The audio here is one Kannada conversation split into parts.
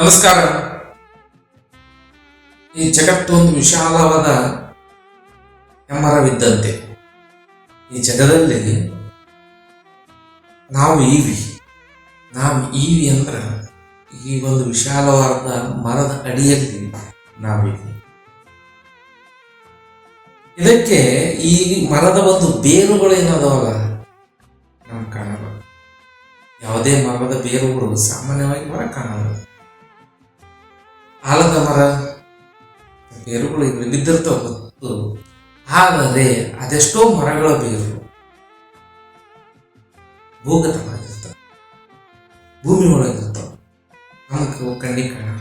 ನಮಸ್ಕಾರ. ಈ ಜಗತ್ತು ಒಂದು ವಿಶಾಲವಾದ ಹೆಮ್ಮರವಿದ್ದಂತೆ. ಈ ಜಗದಲ್ಲಿ ನಾವು ಈವಿ. ನಾವು ಈವಿ ಅಂದ್ರೆ ಈ ಒಂದು ವಿಶಾಲವಾದ ಮರದ ಅಡಿಯಲ್ಲಿ ನಾವಿವಿ ಇದಕ್ಕೆ ಈ ಮರದ ಒಂದು ಬೇರುಗಳು ಏನದವಲ್ಲ? ನಮ್ಗೆ ಕಾಣಲ್ಲ. ಯಾವುದೇ ಮರದ ಬೇರುಗಳು ಸಾಮಾನ್ಯವಾಗಿ ಮರ ಕಾಣಲ್ಲ. ಆಲದ ಮರ, ಬೇರುಗಳು ಇಲ್ಲಿ ಬಿದ್ದಿರ್ತಾವ ಗೊತ್ತು ಆದರೆ ಅದೆಷ್ಟೋ ಮರಗಳ ಬೇರು ಭೂಗತವಾಗಿರ್ತವೆ. ಭೂಮಿ ಒಳಗಿರ್ತಾವ. ನಮಗೆ ಕಣ್ಣಿಗೆ ಕಾಣ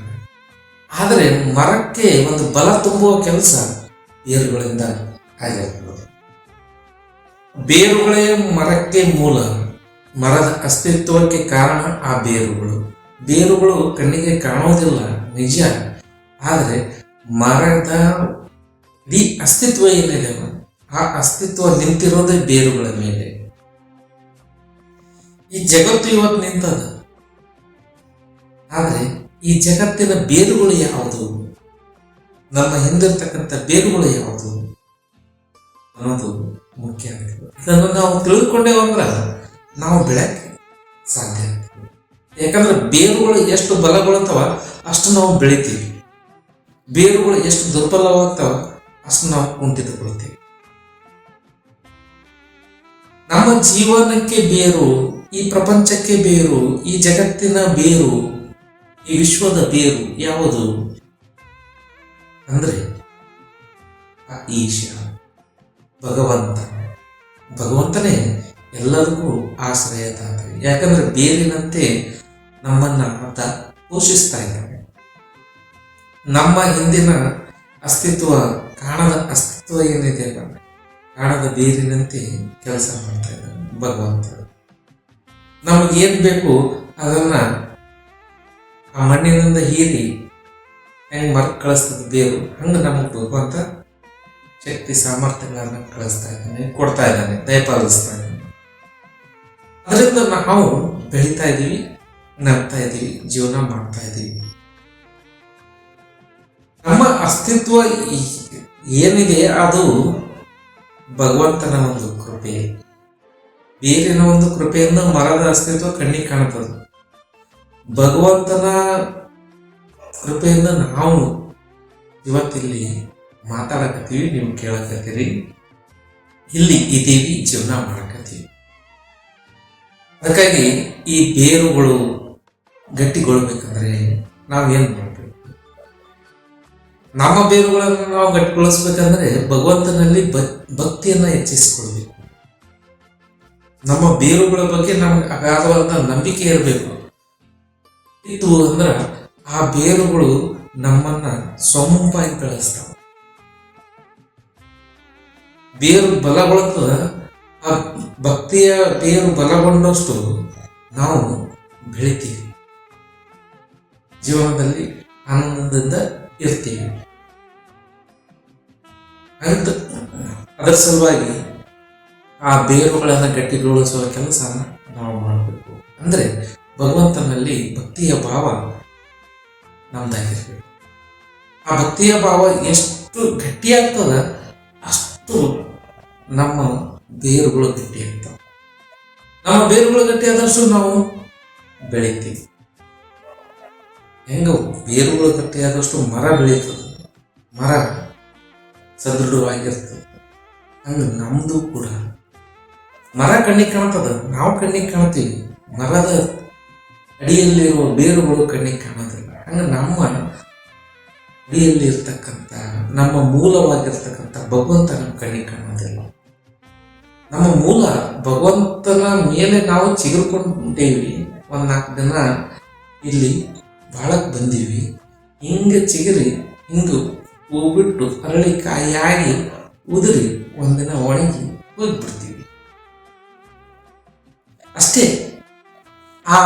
ಆದರೆ ಮರಕ್ಕೆ ಒಂದು ಬಲ ತುಂಬುವ ಕೆಲಸ ಬೇರುಗಳಿಂದ ಆಗಿರ್ತದೆ. ಬೇರುಗಳೇ ಮರಕ್ಕೆ ಮೂಲ. ಮರದ ಅಸ್ತಿತ್ವಕ್ಕೆ ಕಾರಣ ಆ ಬೇರುಗಳು. ಬೇರುಗಳು ಕಣ್ಣಿಗೆ ಕಾಣೋದಿಲ್ಲ. ನಿಜ. ಆದರೆ ಮರದ ಇಡೀ ಅಸ್ತಿತ್ವ ಏನಿದೆ ಆ ಅಸ್ತಿತ್ವ ನಿಂತಿರೋದೇ ಬೇರುಗಳ ಮೇಲೆ. ಈ ಜಗತ್ತು ಇವತ್ತು ನಿಂತದ. ಆದರೆ ಈ ಜಗತ್ತಿನ ಬೇರುಗಳು ಯಾವುದು? ನಮ್ಮ ಹಿಂದಿರ್ತಕ್ಕಂಥ ಬೇರುಗಳು ಯಾವುದು? ಅನ್ನೋದು ಮುಖ್ಯ ಆಗ್ತದೆ ಇದನ್ನು ನಾವು ತಿಳ್ಕೊಂಡೇವಂದ್ರೆ ನಾವು ಬೆಳಕ್ಕೆ ಸಾಧ್ಯ ಆಗ್ತದೆ. ಯಾಕಂದ್ರೆ ಬೇರುಗಳು ಎಷ್ಟು ಬಲಗೊಳ್ತಾವ ಅಷ್ಟು ನಾವು ಬೆಳಿತೀವಿ. ಬೇರುಗಳು ಎಷ್ಟು ದುರ್ಬಲವಾಗ್ತಾವ ಅಷ್ಟು ನಾವು ಕುಂಠಿತಗೊಳ್ತೀವಿ. ನಮ್ಮ ಜೀವನಕ್ಕೆ ಬೇರು, ಈ ಪ್ರಪಂಚಕ್ಕೆ ಬೇರು, ಈ ಜಗತ್ತಿನ ಬೇರು, ಈ ವಿಶ್ವದ ಬೇರು ಯಾವುದು? ಅಂದ್ರೆ ಆ ಈಶ ಭಗವಂತ. ಭಗವಂತನೇ ಎಲ್ಲರಿಗೂ ಆಶ್ರಯದಾತ ಯಾಕಂದ್ರೆ ಬೇರಿನಂತೆ ನಮ್ಮನ್ನ ಆತ ಪೋಷಿಸ್ತಾ ಇದ್ದಾನೆ ನಮ್ಮ ಹಿಂದಿನ ಅಸ್ತಿತ್ವ, ಕಾಣದ ಅಸ್ತಿತ್ವ ಏನಿದೆ ಕಾಣದ ಬೇರಿನಂತೆ ಕೆಲಸ ಮಾಡ್ತಾ ಇದ್ದಾನೆ ಭಗವಂತ ನಮಗೇನ್ ಬೇಕು ಅದನ್ನ ಆ ಮಣ್ಣಿನಿಂದ ಹೀರಿ ಹೆಂಗ್ ಮರ್ ಕಳಿಸ್ತದ ಬೇರು, ಹಂಗ ನಮಗ್ ಭಗವಂತ ಶಕ್ತಿ, ಸಾಮರ್ಥ್ಯಗಳನ್ನ ಕಳಿಸ್ತಾ ಇದ್ದಾನೆ, ಕೊಡ್ತಾ ಇದ್ದಾನೆ, ದಯಪಾಲಿಸ್ತಾ ಇದ್ದಾನೆ. ಅದರಿಂದ ನಾವು ಬೆಳಿತಾ ಇದ್ದೀವಿ ನಗ್ತಾ ಇದ್ದೀವಿ ಜೀವನ ಮಾಡ್ತಾ ಇದ್ದೀವಿ ನಮ್ಮ ಅಸ್ತಿತ್ವ ಏನಿದೆ ಅದು ಭಗವಂತನ ಒಂದು ಕೃಪೆ. ಬೇರಿನ ಒಂದು ಕೃಪೆಯನ್ನು ಮರದ ಅಸ್ತಿತ್ವ ಕಣ್ಣಿಗೆ ಕಾಣುತ್ತದೆ ಭಗವಂತನ ಕೃಪೆಯಿಂದ ನಾವು ಇವತ್ತಿಲ್ಲಿ ಮಾತಾಡಕತ್ತೀವಿ, ನೀವು ಕೇಳಕತ್ತೀರಿ. ಇಲ್ಲಿ ಇದ್ದೀವಿ, ಜೀವನ ಮಾಡಕತ್ತೀವಿ. ಅದಕ್ಕಾಗಿ ಈ ಬೇರುಗಳು ಗಟ್ಟಿಗೊಳ್ಬೇಕಂದ್ರೆ ನಾವೇನು ಮಾಡಬೇಕು? ನಮ್ಮ ಬೇರುಗಳನ್ನು ನಾವು ಗಟ್ಟಿಗೊಳಿಸ್ಬೇಕಂದ್ರೆ ಭಗವಂತನಲ್ಲಿ ಭಕ್ತಿಯನ್ನು ಹೆಚ್ಚಿಸಿಕೊಳ್ಬೇಕು. ನಮ್ಮ ಬೇರುಗಳ ಬಗ್ಗೆ ನಮ್ಗೆ ಅಗಾಧವಾದ ನಂಬಿಕೆ ಇರಬೇಕು. ಇದು ಅಂದ್ರ ಆ ಬೇರುಗಳು ನಮ್ಮನ್ನ ಸೊಂಪಾಗಿ ಬೆಳೆಸ್ತಾವ ಬೇರು ಬಲಗೊಳ್ತದ, ಆ ಭಕ್ತಿಯ ಬೇರು ಬಲಗೊಂಡಷ್ಟು ನಾವು ಬೆಳಿತೀವಿ. ಜೀವನದಲ್ಲಿ ಆನಂದದಿಂದ ಇರ್ತೀವಿ. ಅಂತ ಅದರ ಸಲುವಾಗಿ ಆ ಬೇರುಗಳನ್ನು ಗಟ್ಟಿಗೊಳಿಸುವ ಕೆಲಸ ನಾವು ಮಾಡಬೇಕು. ಅಂದರೆ ಭಗವಂತನಲ್ಲಿ ಭಕ್ತಿಯ ಭಾವ ನಮ್ದಾಗಿರ್ಬೇಕು. ಆ ಭಕ್ತಿಯ ಭಾವ ಎಷ್ಟು ಗಟ್ಟಿಯಾಗ್ತದ ಅಷ್ಟು ನಮ್ಮ ಬೇರುಗಳು ಗಟ್ಟಿಯಾಗ್ತವೆ. ನಮ್ಮ ಬೇರುಗಳು ಗಟ್ಟಿಯಾದಷ್ಟು ನಾವು ಬೆಳಿತೀವಿ. ಹೆಂಗ ಬೇರುಗಳು ಗಟ್ಟಿಯಾದಷ್ಟು ಮರ ಬೆಳೀತದೆ. ಮರ ಸದೃಢವಾಗಿರ್ತದೆ. ಹಂಗೆ ನಮ್ಮದು ಕೂಡ. ಮರ ಕಣ್ಣಿಗೆ ಕಾಣ್ತದ, ನಾವು ಕಣ್ಣಿಗೆ ಕಾಣ್ತೀವಿ. ಮರದ ಅಡಿಯಲ್ಲಿರುವ ಬೇರುಗಳು ಕಣ್ಣಿಗೆ ಕಾಣೋದಿಲ್ಲ. ಹಂಗ ನಮ್ಮ ಅಡಿಯಲ್ಲಿ ಇರ್ತಕ್ಕಂಥ ನಮ್ಮ ಮೂಲವಾಗಿರ್ತಕ್ಕಂಥ ಭಗವಂತ ನಮ್ಮ ಕಣ್ಣಿಗೆ ಕಾಣೋದಿಲ್ಲ. ನಮ್ಮ ಮೂಲ ಭಗವಂತನ ಮೇಲೆ ನಾವು ಚಿಗುರ್ಕೊಂಡೇವಿ ಒಂದು ನಾಲ್ಕು ದಿನ ಇಲ್ಲಿ ಬಾಳಕ್ ಬಂದೀವಿ ಹಿಂಗ ಚಿಗುರಿ ಹೂ ಬಿಟ್ಟು ಅರಳಿ ಕಾಯಿಯಾಗಿ ಉದುರಿ ಒಂದಿನ ಒಣಗಿ ಹೋಗ್ಬಿಡ್ತೀವಿ. ಅಷ್ಟೇ. ಆ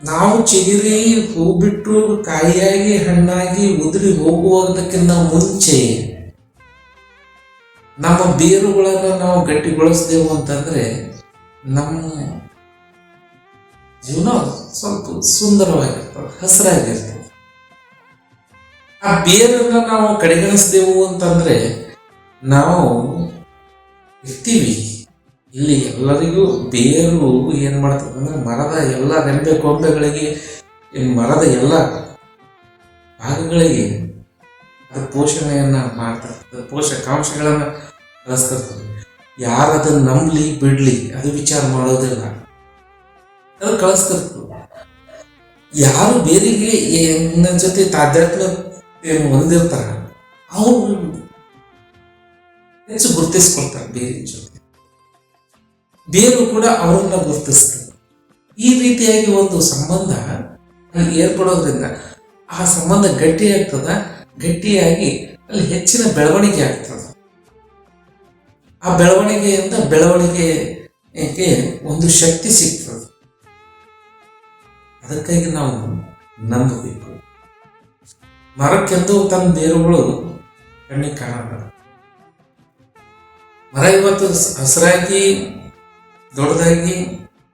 ನಾವು ಚಿಗಿರಿ ಹೂ ಬಿಟ್ಟು ಕಾಯಿಯಾಗಿ ಹಣ್ಣಾಗಿ ಉದುರಿ ಹೋಗುವುದಕ್ಕಿಂತ ಮುಂಚೆ ನಮ್ಮ ಬೇರುಗಳನ್ನು ನಾವು ಗಟ್ಟಿಗೊಳಿಸ್ದೇವು ಅಂತಂದ್ರೆ ನಮ್ಮ ಜೀವನ ಸ್ವಲ್ಪ ಸುಂದರವಾಗಿರ್ತದೆ, ಹಸಿರಾಗಿರ್ತದೆ. ಆ ಬೇರನ್ನ ನಾವು ಕಡೆಗಣಿಸಿದೆವು ಅಂತಂದ್ರೆ, ನಾವು ಇರ್ತೀವಿ. ಇಲ್ಲಿ ಎಲ್ಲರಿಗೂ ಬೇರು ಏನ್ ಮಾಡ್ತದೆ ಅಂದ್ರೆ ಮರದ ಎಲ್ಲ ರೆಂಬೆ ಕೊಂಬೆಗಳಿಗೆ ಮರದ ಎಲ್ಲ ಭಾಗಗಳಿಗೆ ಅದು ಪೋಷಣೆಯನ್ನ ಮಾಡ್ತಾರೆ ಪೋಷಕಾಂಶಗಳನ್ನ ಕಳಿಸ್ತಿರ್ತದೆ ಯಾರು ಅದನ್ನ ನಂಬಲಿ ಬಿಡ್ಲಿ, ಅದು ವಿಚಾರ ಮಾಡೋದಿಲ್ಲ. ಅದು ಕಳಿಸ್ತಿರ್ತದೆ ಯಾರು ಬೇರೆಗೆ ನನ್ನ ಜೊತೆ ತಾಧ್ಯಾತ್ಮ ಹೊಂದಿರ್ತಾರ, ಅವರು ಹೆಚ್ಚು ಗುರುತಿಸ್ಕೊಳ್ತಾರೆ ಬೇರೆ ಜೊತೆ. ಬೇರು ಕೂಡ ಅವರನ್ನ ಗುರುತಿಸ್ತಾರೆ. ಈ ರೀತಿಯಾಗಿ ಒಂದು ಸಂಬಂಧ ಏರ್ಪಡೋದ್ರಿಂದ ಆ ಸಂಬಂಧ ಗಟ್ಟಿ ಆಗ್ತದ, ಗಟ್ಟಿಯಾಗಿ ಅಲ್ಲಿ ಹೆಚ್ಚಿನ ಬೆಳವಣಿಗೆ ಆಗ್ತದ. ಆ ಬೆಳವಣಿಗೆಯಿಂದ ಬೆಳವಣಿಗೆಗೆ ಒಂದು ಶಕ್ತಿ ಸಿಗ್ತದೆ. ಅದಕ್ಕಾಗಿ ನಾವು ನಂಬಬೇಕು. ಮರಕ್ಕೆಂದು ತನ್ನ ಬೇರುಗಳು ಕಣ್ಣಿಗೆ ಕಾಣಲ್ಲ ಮರ ಇವತ್ತು ಹಸಿರಾಗಿ, ದೊಡ್ಡದಾಗಿ,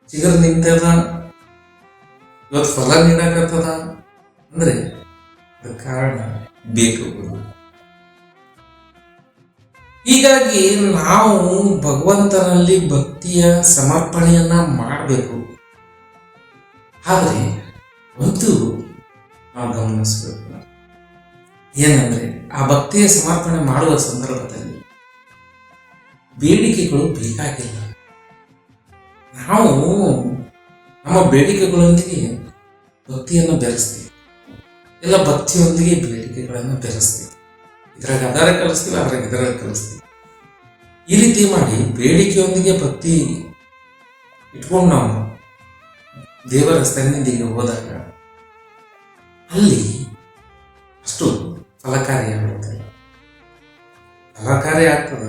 ಚಿಗರ್ ನಿಂತದ, ಇವತ್ತು ಫಲ ನೀಡಾಕತ್ತದ ಅಂದ್ರೆ ಕಾರಣ ಬೇಕು ಹೀಗಾಗಿ ನಾವು ಭಗವಂತನಲ್ಲಿ ಭಕ್ತಿಯ ಸಮರ್ಪಣೆಯನ್ನ ಮಾಡಬೇಕು. ಆದರೆ ಒಂದು ನಾವು ಗಮನಿಸಬೇಕು ಏನಂದ್ರೆ ಆ ಭಕ್ತಿಯ ಸಮರ್ಪಣೆ ಮಾಡುವ ಸಂದರ್ಭದಲ್ಲಿ ಬೇಡಿಕೆಗಳು ಬೇಕಾಗಿಲ್ಲ. ನಾವು ನಮ್ಮ ಬೇಡಿಕೆಗಳೊಂದಿಗೆ ಭಕ್ತಿಯನ್ನು ಬೆರೆಸ್ತೀವಿ. ಎಲ್ಲ ಭಕ್ತಿಯೊಂದಿಗೆ ಬೇಡಿಕೆಗಳನ್ನು ಬೆರೆಸ್ತೀವಿ. ಇದ್ರಾಗ ಅದರ ಕಲಿಸ್ತೀವಿ, ಅದ್ರಾಗ ಇದರ ಕಲಿಸ್ತೀವಿ. ಈ ರೀತಿ ಮಾಡಿ ಬೇಡಿಕೆಯೊಂದಿಗೆ ಭಕ್ತಿ ಇಟ್ಕೊಂಡು ನಾವು ದೇವರ ಸನ್ನಿಧಿಗೆ ಹೋದಾಗ ಅಲ್ಲಿ ಅಷ್ಟು ಫಲಕಾರಿ ಆಗುತ್ತೆ ಫಲಕಾರಿ ಆಗ್ತದ.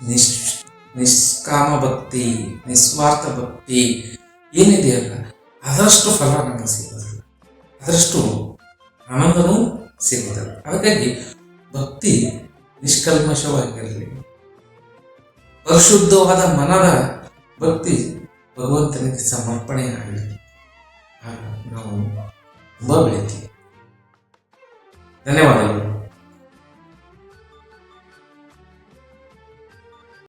ನಿಶ್, ನಿಷ್ಕಾಮ ಭಕ್ತಿ, ನಿಸ್ವಾರ್ಥ ಭಕ್ತಿ ಏನಿದೆಯಲ್ಲ ಅದರಷ್ಟು ಫಲ ನಮಗೆ ಸಿಗೋದಿಲ್ಲ ಅದರಷ್ಟು ಆನಂದನೂ ಸಿಗೋದಿಲ್ಲ ಹಾಗಾಗಿ ಭಕ್ತಿ ನಿಷ್ಕಲ್ಮಶವಾಗಿರಲಿ. ಪರಿಶುದ್ಧವಾದ ಮನದ ಭಕ್ತಿ ಭಗವಂತನಿಗೆ ಸಮರ್ಪಣೆ ಆಗಲಿ ನಾವು ತುಂಬ ಬೆಳಿತೀವಿ ಧನ್ಯವಾದಗಳು.